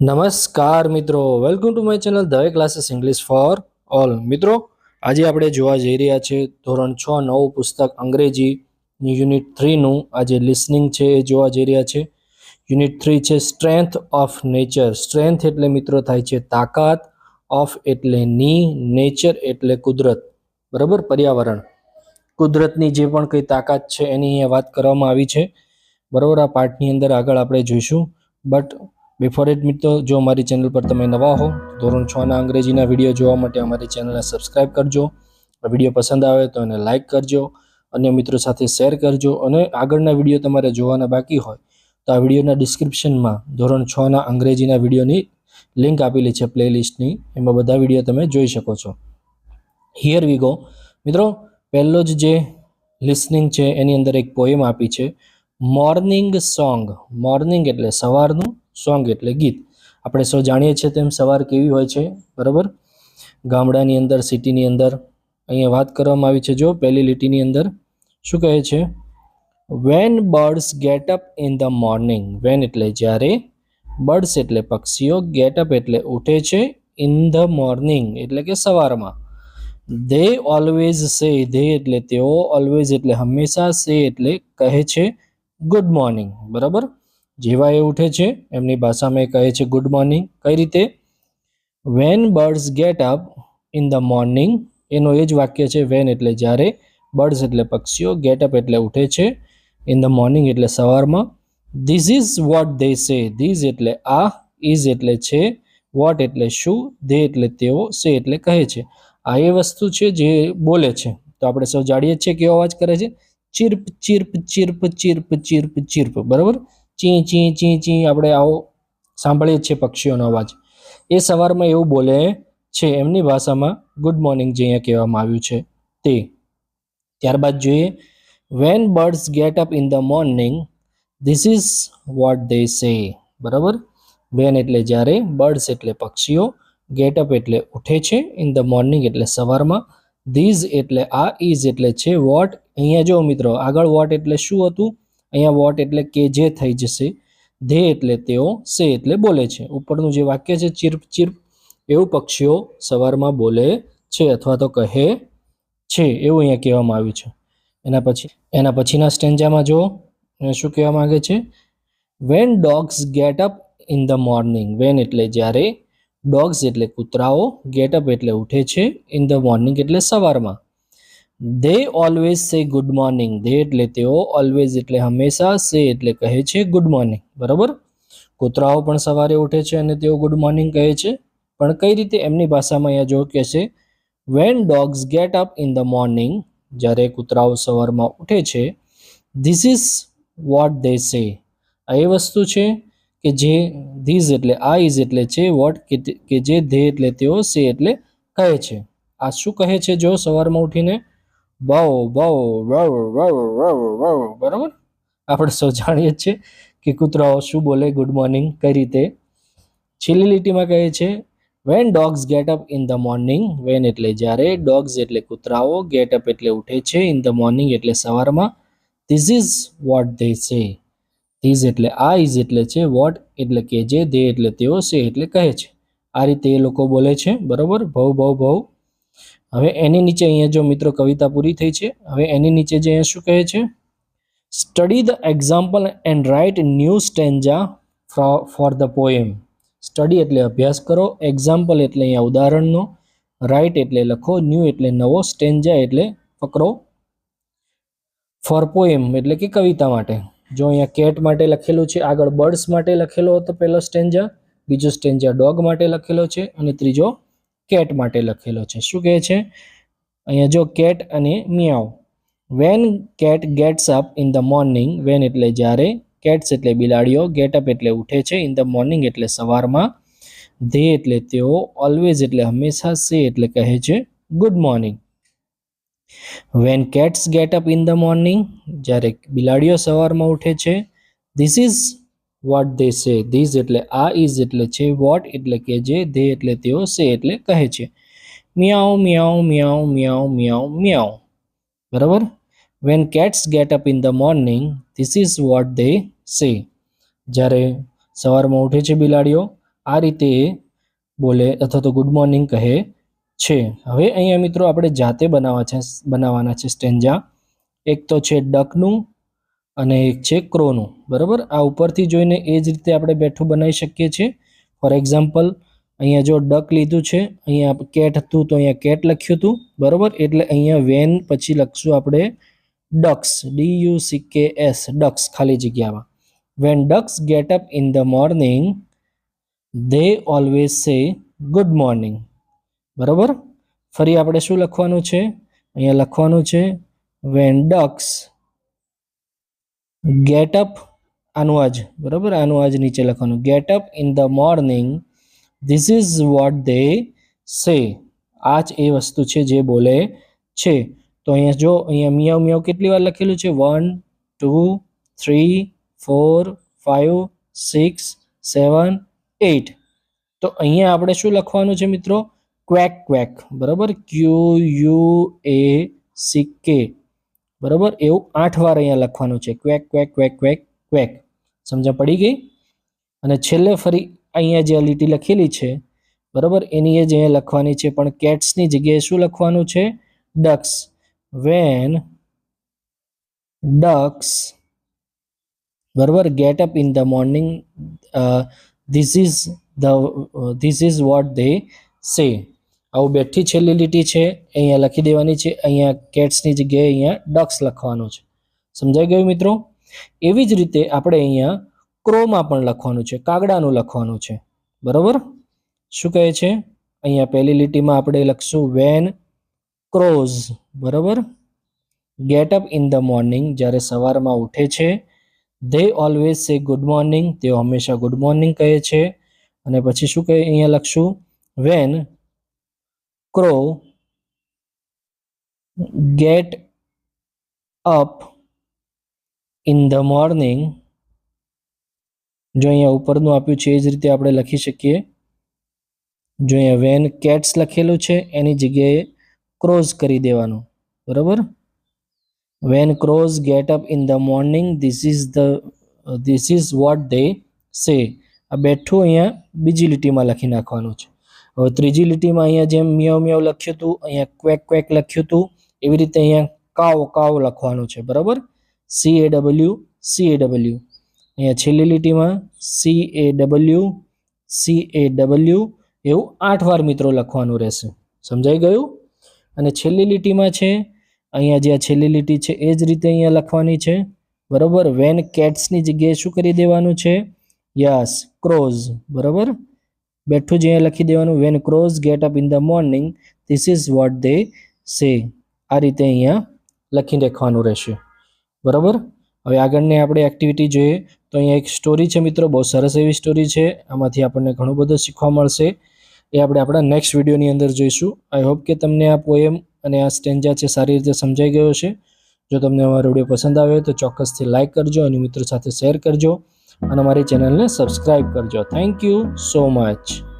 નમસ્કાર મિત્રો. Welcome to my channel Dave classes English for all મિત્રો, આજે આપણે જોવા જઈ રહ્યા છે ધોરણ છ, નવું પુસ્તક અંગ્રેજી યુનિટ થ્રીનું આજે લિસનિંગ છે એ જોવા જઈ રહ્યા છે. યુનિટ થ્રી છે સ્ટ્રેન્થ ઓફ નેચર સ્ટ્રેન્થ એટલે મિત્રો થાય છે તાકાત. ઓફ એટલે ની. નેચર એટલે કુદરત. બરાબર? પર્યાવરણ. કુદરતની જે પણ કંઈ તાકાત છે એની અહીંયા વાત કરવામાં આવી છે. બરાબર? આ પાઠની અંદર આગળ આપણે જોઈશું. બટ બિફોર ઇટ મિત્રો, જો અમારી ચેનલ પર તમે નવા હો, ધોરણ છ ના અંગ્રેજીના વીડિયો જોવા માટે અમારી ચેનલને સબસ્ક્રાઈબ કરજો. વીડિયો પસંદ આવે તો એને લાઇક કરજો અન્ય મિત્રો સાથે શેર કરજો, અને આગળના વીડિયો તમારે જોવાના બાકી હોય, તો આ વિડીયોના ડિસ્ક્રિપ્શનમાં ધોરણ છ ના અંગ્રેજીના વિડીયોની લિંક આપેલી છે પ્લેલિસ્ટની એમાં બધા વીડિયો તમે જોઈ શકો છો. હિયર વી ગો મિત્રો, પહેલો જ જે લિસનિંગ છે, એની અંદર એક પોએમ આપી છે. મોર્નિંગ સોંગ મોર્નિંગ એટલે સવારનું સોંગ એટલે ગીત. આપણે સૌ જાણીએ છીએ તેમ સવાર કેવી હોય છે, બરાબર? ગામડાની અંદર, સિટીની અંદર, અહીંયા વાત કરવામાં આવી છે. જો, પહેલી લીટીની અંદર શું કહે છે? When birds get up in the morning when એટલે જ્યારે બર્ડ્સ એટલે પક્ષીઓ ગેટ અપ એટલે ઉઠે છે ઇન ધ મોર્નિંગ એટલે કે સવારમાં. ધે ઓલવેઝ સે ધે એટલે તેઓ ઓલવેઝ એટલે હંમેશા સે એટલે કહે છે ગુડ મોર્નિંગ બરાબર? જેવા એ ઉઠે છે, એમની ભાષામાં એ કહે છે ગુડ મોર્નિંગ કઈ રીતે? When birds get up in the morning એનો એ જ વાક્ય છે વેન એટલે જ્યારે બર્ડ્સ એટલે પક્ષીઓ ગેટ અપ એટલે ઉઠે છે ઇન ધ મોર્નિંગ એટલે સવારમાં. ધીસ ઇઝ વોટ દે સે ધીઝ એટલે આ ઇઝ એટલે છે વોટ એટલે શું ધે એટલે તેઓ સે એટલે કહે છે. આ એ વસ્તુ છે જે બોલે છે. તો આપણે સૌ જાણીએ છીએ કેવો અવાજ કરે છે. ચીર્પ ચીર્પ ચીર્પ ચીર્પ ચીર્પ ચીર્પ. બરાબર? ચી ચી ચી ચી આપણે આવો સાંભળીએ છીએ પક્ષીઓનો અવાજ. એ સવારમાં એવું બોલે છે, એમની ભાષામાં ગુડ મોર્નિંગ જે અહીંયા કહેવામાં આવ્યું છે, તે. ત્યારબાદ જોઈએ when birds get up in the morning this is what they say બરાબર? વેન એટલે જ્યારે બર્ડ્સ એટલે પક્ષીઓ ગેટ અપ એટલે ઉઠે છે ઇન ધ મોર્નિંગ એટલે સવારમાં ધીઝ એટલે આ ઇઝ એટલે છે વોટ અહીંયા જો મિત્રો આગળ વોટ એટલે શું હતું? અહીંયા વોટ એટલે કે જે થઈ જશે, ધે એટલે તેઓ સે એટલે બોલે છે. ઉપરનું જે વાક્ય છે, ચીર્પ ચીર્પ, એવું પક્ષીઓ સવારમાં બોલે છે અથવા તો કહે છે, એવું અહીંયા કહેવામાં આવ્યું છે. એના પછી, એના પછીના સ્ટેન્જામાં જો શું કહેવા માગે છે? When dogs get up in the morning when એટલે જ્યારે ડોગ્સ એટલે કૂતરાઓ ગેટ અપ એટલે ઉઠે છે ઇન ધ મોર્નિંગ એટલે સવારમાં. They always say good morning they એટલે તેઓ ઓલવેઝ એટલે હંમેશા સે એટલે કહે છે ગુડ મોર્નિંગ બરાબર? કૂતરાઓ પણ સવારે ઉઠે છે અને તેઓ ગુડ મોર્નિંગ કહે છે. પણ કઈ રીતે એમની ભાષામાં અહીંયા જો કે છે? When dogs get up in the morning જ્યારે કૂતરાઓ સવારમાં ઉઠે છે this is what they say આ એ વસ્તુ છે કે જે ધીઝ એટલે આ ઇઝ એટલે છે વોટ કે જે ધે એટલે તેઓ સે એટલે કહે છે. આ શું કહે છે જો સવારમાં ઉઠીને? બહુ વાવ વાવ વાવ વાવ બરાબર? આપણે સૌ જાણીએ છીએ કે કૂતરાઓ શું બોલે ગુડ મોર્નિંગ કઈ રીતે? છેલ્લી લીટીમાં કહે છે when dogs get up in the morning when એટલે જ્યારે ડોગ્સ એટલે કૂતરાઓ ગેટ અપ એટલે ઉઠે છે ઇન ધ મોર્નિંગ એટલે સવારમાં this is what they say these એટલે, આ ઇઝ એટલે છે વોટ એટલે કે જે ધે એટલે તેઓ સે એટલે કહે છે. આ રીતે એ લોકો બોલે છે, બરાબર? ભવ ભવ ભવ હવે એની નીચે અહીંયા જો મિત્રો કવિતા પૂરી થઈ છે, હવે એની નીચે જે અહીંયા શું કહે છે? Study the example and write new stanza for the poem study એટલે અભ્યાસ કરો એક્ઝામ્પલ એટલે અહીંયા ઉદાહરણનો રાઇટ એટલે લખો ન્યૂ એટલે નવો સ્ટેન્જા એટલે ફકરો ફોર પોએમ એટલે કે કવિતા માટે. જો અહીંયા કેટ માટે લખેલું છે, આગળ બર્ડ્સ માટે લખેલો હતો પહેલો સ્ટેન્જા બીજો સ્ટેન્જા ડોગ માટે લખેલો છે અને ત્રીજો કેટ માટે લખેલો છે. શું કહે છે? અહીંયા જો કેટ અને meow when cat gets up in the morning when એટલે જ્યારે કેટ્સ એટલે બિલાડીઓ ગેટ અપ એટલે ઉઠે છે ઇન ધ મોર્નિંગ એટલે સવારમાં. ધે એટલે તેઓ ઓલવેઝ એટલે હંમેશા સે એટલે કહે છે good morning when cats get up in the morning જ્યારે બિલાડીઓ સવારમાં ઉઠે છે ધીસ ઇઝ વોટ દે સે ધીઝ એટલે આ ઇઝ એટલે છે વોટ એટલે કે જે ધે એટલે તેઓ સે એટલે કહે છે. મિયાઉ meow meow meow meow meow બરાબર? When cats get up in the morning this is what they say જ્યારે સવારમાં ઉઠે છે બિલાડીઓ, આ રીતે બોલે અથવા તો ગુડ મોર્નિંગ કહે છે. હવે અહીંયા મિત્રો આપણે જાતે બનાવવા છે, બનાવવાના છે સ્ટેન્જા. એક તો છે ડકનું અને એક છે ક્રોનું. બરાબર? આ ઉપરથી જોઈને એ જ રીતે આપણે બેઠું બનાવી શકીએ છીએ. ફોર એક્ઝામ્પલ, અહીંયા જો ડક લીધું છે, અહીંયા કેટ હતું તો અહીંયા કેટ લખ્યું હતું. બરાબર? એટલે અહીંયા વેન પછી લખશું આપણે ducks. D U C K S, ducks ખાલી જગ્યામાં. When ducks get up in the morning, they always say good morning. બરાબર? ફરી આપણે શું લખવાનું છે? અહીંયા લખવાનું છે, વેન ડક્સ ગેટ અપ આનું આજ, બરાબર? આનું આજ નીચે લખવાનું. Get up in the morning this is what they say આ જ એ વસ્તુ છે જે બોલે છે. તો અહીંયા જો, અહીંયા મિયાવ મિયાવ કેટલી વાર લખેલું છે? One two three four five six seven eight તો અહીંયા આપણે શું લખવાનું છે મિત્રો? ક્વેક ક્વેક બરાબર? ક્યુ યુ એ સી કે બરાબર? એવું આઠ વાર અહીંયા લખવાનું છે. Quack quack quack quack quack. સમજા પડી ગઈ? અને છેલ્લે ફરી અહીંયા જે લીટી લખેલી છે, બરાબર? એની એ જ અહીંયા લખવાની છે, પણ કેટ્સની જગ્યાએ શું લખવાનું છે? ડક્સ. વેન ડક્સ બરાબર? Get up in the morning this is the this is what they say. આવું બેઠી છેલ્લી લીટી છે, અહીંયા લખી દેવાની છે, અહીંયા કેટ્સની જગ્યાએ અહીંયા ડક્સ લખવાનું છે. સમજાઈ ગયું મિત્રો? એવી જ રીતે આપણે અહીંયા ક્રોમાં પણ લખવાનું છે, કાગડાનું લખવાનું છે. બરાબર? શું કહે છે? અહીંયા પહેલી લીટીમાં આપણે લખશું વેન ક્રોઝ બરાબર? Get up in the morning જ્યારે સવારમાં ઉઠે છે they always say good morning તેઓ હંમેશા ગુડ મોર્નિંગ કહે છે. અને પછી શું કહે, અહીંયા લખશું when crow get up in the morning જો અહીંયા ઉપરનું આપ્યું છે, એ જ રીતે આપણે લખી શકીએ. જો અહીંયા વેન કેટ્સ લખેલું છે, એની જગ્યાએ ક્રોઝ કરી દેવાનું. બરાબર? When crows get up in the morning this is the this is what they say આ બેઠું અહીંયા બીજી લીટીમાં લખી નાખવાનું છે. હવે ત્રીજી લીટીમાં અહીંયા જેમ મ્યાવ મ્યાવ લખ્યું હતું, અહીંયા ક્વેક ક્વેક લખ્યું હતું, એવી રીતે અહીંયા કાવ કાવ લખવાનું છે, બરાબર? C A W C A W અહીંયા છેલ્લી લીટીમાં C A W C A W એવું આઠ વાર મિત્રો લખવાનું રહેશે. સમજાઈ ગયું? અને છેલ્લી લીટીમાં છે, અહીંયા જે આ છેલ્લી લીટી છે, એ જ રીતે અહીંયા લખવાની છે, બરાબર? વેન કેટ્સની જગ્યાએ શું કરી દેવાનું છે? યસ ક્રોઝ બરાબર? બેઠું જ અહીંયા લખી દેવાનું. When crows get up in the morning this is what they say આ રીતે અહીંયા લખી દેખવાનું રહેશે. બરાબર? હવે આગળની આપણે એક્ટિવિટી જોઈએ. તો અહીંયા એક સ્ટોરી છે મિત્રો. બહુ સરસ એવી સ્ટોરી છે. આમાંથી આપણને ઘણું બધું શીખવા મળશે. એ આપણે આપણા નેક્સ્ટ વિડીયોની અંદર જોઈશું. આઈ હોપ કે તમને આ પોએમ અને આ સ્ટેન્જા છે સારી રીતે સમજાઈ ગયો છે જો તમને અમારો વીડિયો પસંદ આવ્યો તો ચોક્કસથી લાઇક કરજો અને મિત્રો સાથે શેર કરજો. અને અમારી ચેનલને સબસ્ક્રાઈબ કરજો. Thank you so much